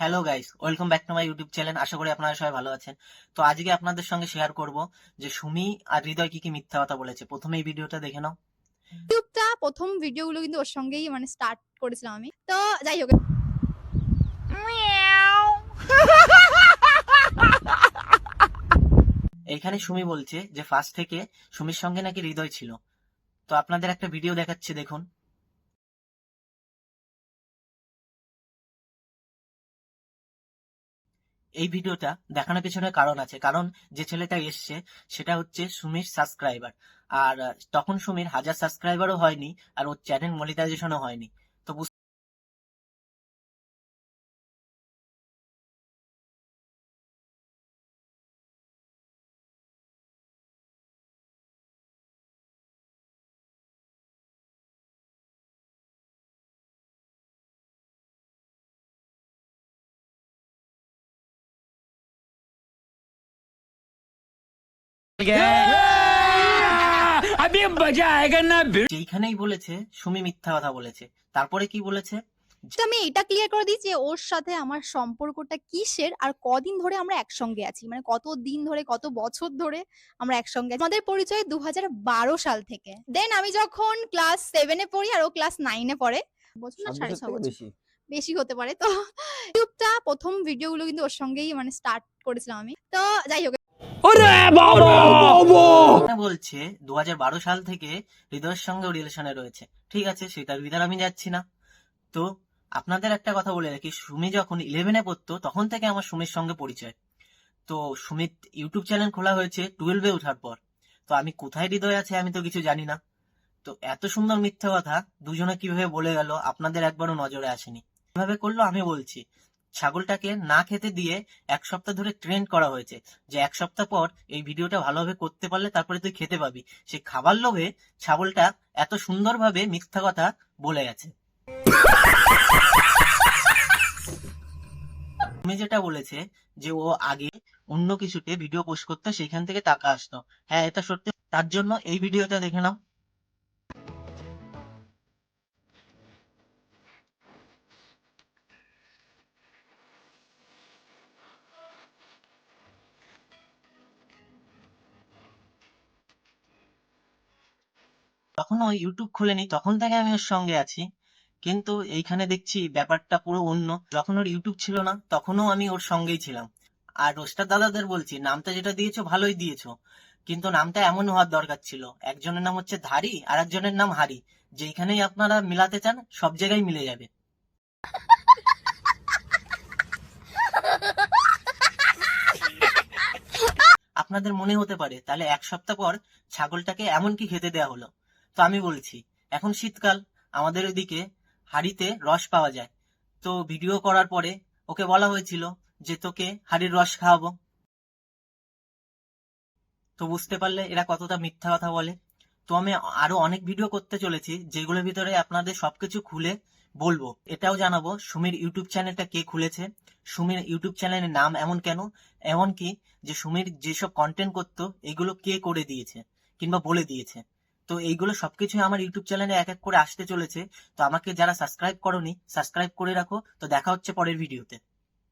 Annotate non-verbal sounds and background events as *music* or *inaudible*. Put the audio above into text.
Hello guys welcome back to my YouTube channel আশা করি আপনারা সবাই ভালো আছেন। তো আজকে আপনাদের সঙ্গে শেয়ার করব যে সুমি আর হৃদয় কি কি মিথ্যা কথা বলেছে। প্রথমে এই ভিডিওটা দেখে নাও। ইউটিউবটা প্রথম ভিডিওগুলো কিন্তু ওর সঙ্গেই মানে স্টার্ট করেছিলাম আমি। তো যাই হোক। এইখানে সুমি বলছে যে ফার্স্ট থেকে সুমির সঙ্গে নাকি হৃদয় ছিল। তো আপনাদের একটা ভিডিও দেখাচ্ছি দেখুন। এই ভিডিওটা দেখানোর পেছনে কারণ আছে। কারণ যে ছেলেটা এসছে, সেটা হচ্ছে সুমির সাবস্ক্রাইবার আর তখন সুমির হাজার সাবস্ক্রাইবারও হয়নি, আর ওর চ্যানেল মনিটাইজেশনও হয়নি। যেখানেই বলেছে সুমি মিথ্যা কথা বলেছে। তারপরে কি বলেছে? আমি এটা ক্লিয়ার করে দিই যে ওর সাথে আমার সম্পর্কটা কিসের আর কদিন ধরে আমরা একসঙ্গে আছি। মানে কত দিন ধরে কত বছর ধরে আমরা একসঙ্গে আছি। আমাদের পরিচয় দু হাজার বারো সাল থেকে। দেন আমি যখন ক্লাস সেভেনে পড়ি আর ও ক্লাস নাইনে পড়ে বছর না সাড়ে ছ বছর। বেশি হতে পারে তো। *laughs* ইউটিউবটা প্রথম ভিডিওগুলো কিন্তু ওর সঙ্গেই মানে স্টার্ট করেছিলাম আমি। তো যাই হোক বলছে দু সাল থেকে হৃদয়ের সঙ্গে রিলেশনে রয়েছে। ঠিক আছে সেটার ভিতরে আমি যাচ্ছি না। তো আপনাদের একটা কথা বলে রাখি সুমি যখন ইলেভেনে পড়তো তখন থেকে আমার সুমির সঙ্গে পরিচয়। তো সুমিত ইউটিউব চ্যানেল খোলা হয়েছে টুয়েলভে ওঠার পর। তো আমি কোথায় হৃদয় আছে আমি তো কিছু জানি না। তো এত সুন্দর মিথ্যা কথা দুজনে কীভাবে বলে গেল আপনাদের একবারও নজরে আসেনি। কীভাবে করল আমি বলছি। ছাগলটাকে না খেতে দিয়ে এক সপ্তাহ ধরে ট্রেন্ড করা হয়েছে। যে এক সপ্তাহ পর এই ভিডিওটা ভালোভাবে করতে পারলে তারপরে তুই খেতে পাবি। সে খাবার লোভে ছাগলটা এত সুন্দরভাবে মিথ্যা কথা বলে গেছে। তুমি যেটা বলেছে যে ও আগে অন্য কিছুতে ভিডিও পোস্ট করতো সেখান থেকে টাকা আসতো। হ্যাঁ এটা সত্যি। তার জন্য এই ভিডিওটা দেখে নাও। তখন ও ইউটিউব খুলেনি তখন থেকে আমি ওর সঙ্গে আছি। কিন্তু এইখানে দেখছি ব্যাপারটা পুরো অন্য। যখন ওর ইউটিউব ছিল না, তখনও আমি ওর সঙ্গেই ছিলাম। আর রোস্টার দাদাদের বলছি, নামটা যেটা দিয়েছ ভালোই দিয়েছ। কিন্তু নামটা এমন হওয়ার দরকার ছিল। একজনের নাম হচ্ছে ধারি, আর একজনের নাম হারি। যেখানেই আপনারা মিলাতে চান, সব জায়গায় মিলে যাবে। আপনাদের মনে হতে পারে, তাহলে এক সপ্তাহ পর ছাগলটাকে এমন কি খেতে দেওয়া হলো। তো আমি বলছি, এখন শীতকাল, আমাদের ওইদিকে হাড়িতে রস পাওয়া যায়। তো ভিডিও করার পরে ওকে বলা হয়েছিল যে তোকে হাড়ির রস খাওয়াবো। তো বুঝতে পারলে এরা কতটা মিথ্যা কথা বলে। তো আমি আরও অনেক ভিডিও করতে চলেছি, যেগুলোর ভিতরে আপনাদের সবকিছু খুলে বলব। এটাও জানাব, সুমির ইউটিউব চ্যানেলটা কে খুলেছে? সুমির ইউটিউব চ্যানেলের নাম এমন কেন? এমনকি যে সুমির যেসব কন্টেন্ট করতো, এগুলো কে করে দিয়েছে? কিংবা বলে দিয়েছে? তো এইগুলো সবকিছুই আমার ইউটিউব চ্যানেলে এক এক করে আসতে চলেছে। তো আমাকে যারা সাবস্ক্রাইব করনি সাবস্ক্রাইব করে রাখো। তো দেখা হচ্ছে পরের ভিডিওতে।